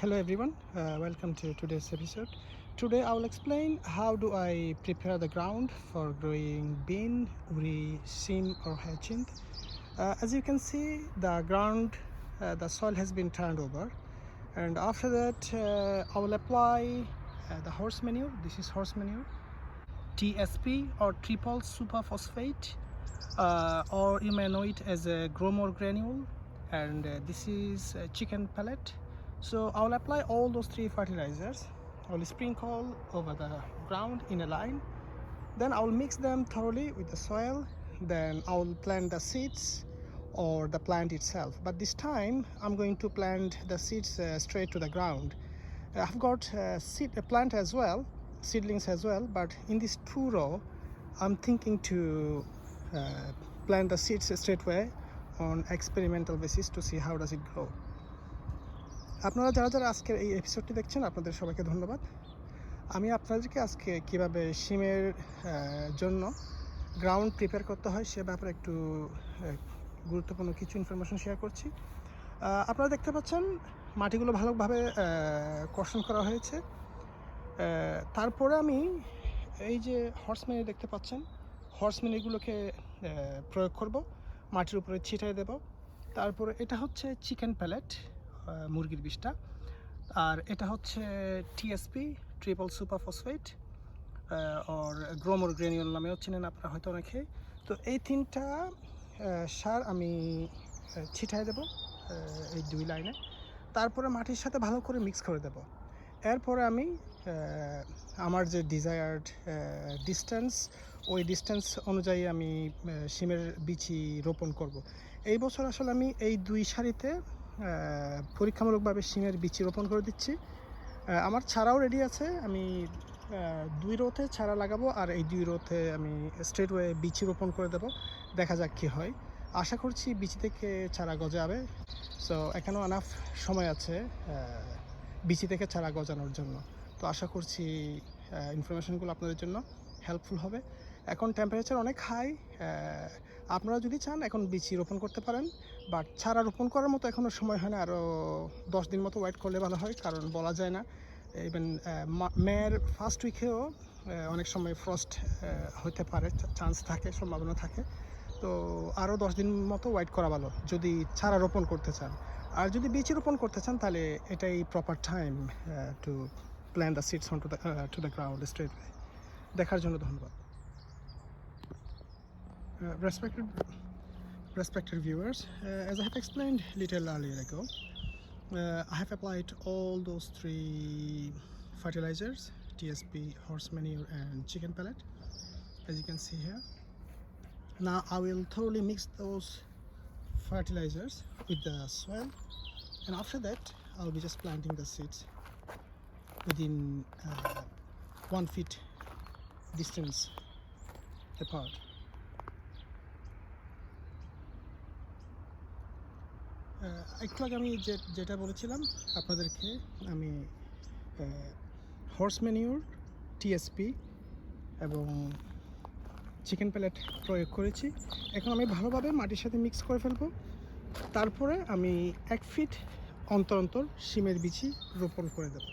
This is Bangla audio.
Hello everyone, uh, welcome to today's episode. Today I will explain how do I prepare the ground for growing bean, uri, sim or hyacinth. Uh, as you can see the ground, uh, the soil has been turned over. And after that uh, I will apply uh, the horse manure, this is horse manure, TSP or triple superphosphate uh, or you may know it as a gromor granule. And uh, this is chicken pellet so I'll apply all those three fertilizers. I'll sprinkle over the ground in a line. Then I'll mix them thoroughly with the soil. Then I'll plant the seeds or the plant itself. But this time I'm going to plant the seeds uh, straight to the ground. I've got uh, seed, a plant as well, seedlings as well. But in this two row, I'm thinking to uh, plant the seeds straight away on experimental basis to see how does it grow. আপনারা যারা যারা আজকের এই এপিসোডটি দেখছেন, আপনাদের সবাইকে ধন্যবাদ। আমি আপনাদেরকে আজকে কীভাবে সিমের জন্য গ্রাউন্ড প্রিপেয়ার করতে হয় সে ব্যাপারে একটু গুরুত্বপূর্ণ কিছু ইনফরমেশন শেয়ার করছি। আপনারা দেখতে পাচ্ছেন, মাটিগুলো ভালোভাবে কর্ষণ করা হয়েছে। তারপরে আমি এই যে হর্স মিনি দেখতে পাচ্ছেন হর্স মিনিগুলোকে প্রয়োগ করব। মাটির উপরে ছিটাই দেব। তারপরে এটা হচ্ছে চিকেন প্যালেট মুরগির বিষটা। আর এটা হচ্ছে TSP triple super phosphate or Gromor granule নামেও চিনেন আপনারা হয়তো অনেকে। তো এই তিনটা সার আমি ছিটাই দেব এই দুই লাইনে। তারপরে মাটির সাথে ভালো করে মিক্স করে দেব। এরপরে আমি আমার যে ডিজায়ার্ড ডিস্টেন্স ওই ডিস্টেন্স অনুযায়ী আমি সিমের বিচি রোপণ করব। এই বছর আসলে আমি এই দুই সারিতে পরীক্ষামূলকভাবে সিমের বিচি রোপণ করে দিচ্ছি। আমার ছাড়াও রেডি আছে, আমি দুই রোতে ছাড়া লাগাবো আর এই দুই রোতে আমি স্ট্রেট ওয়ে বিচি রোপণ করে দেবো। দেখা যাক কী হয়। আশা করছি বিচি থেকে চারা গজাবে। সো এখনও আনাফ সময় আছে বিচি থেকে ছাড়া গজানোর জন্য। তো আশা করছি ইনফরমেশনগুলো আপনাদের জন্য হেল্পফুল হবে। এখন টেম্পারেচার অনেক হাই আপনারা যদি চান এখন বিচি রোপণ করতে পারেন বাট ছাড়া রোপণ করার মতো এখনও সময় হয় না আরও দশ দিন মতো ওয়েট করলে ভালো হয়, কারণ বলা যায় না ইভেন মেয়ের ফার্স্ট উইকেও অনেক সময় ফ্রস্ট হতে পারে চান্স থাকে, সম্ভাবনা থাকে, তো আরও দশ দিন মতো ওয়েট করা ভালো, যদি চারা রোপণ করতে চান। আর যদি বীজ রোপণ করতে চান, তাহলে এটাই proper time to plan the seeds on to the to the ground straight দেখার জন্য ধন্যবাদ। Uh, respected respected viewers uh, as i have explained little earlier ago uh, i have applied all those three fertilizers tsp horse manure and chicken pellet as you can see here. Now i will thoroughly mix those fertilizers with the soil and after that i'll be just planting the seeds within uh, one feet distance apart একটু আগে আমি যে যেটা বলেছিলাম আপনাদেরকে, আমি হর্স ম্যানিউর টিএসপি এবং চিকেন প্যালেট প্রয়োগ করেছি। এখন আমি ভালোভাবে মাটির সাথে মিক্স করে ফেলব। তারপরে আমি এক ফিট অন্তর অন্তর শিমের বিচি রোপণ করে দেবো।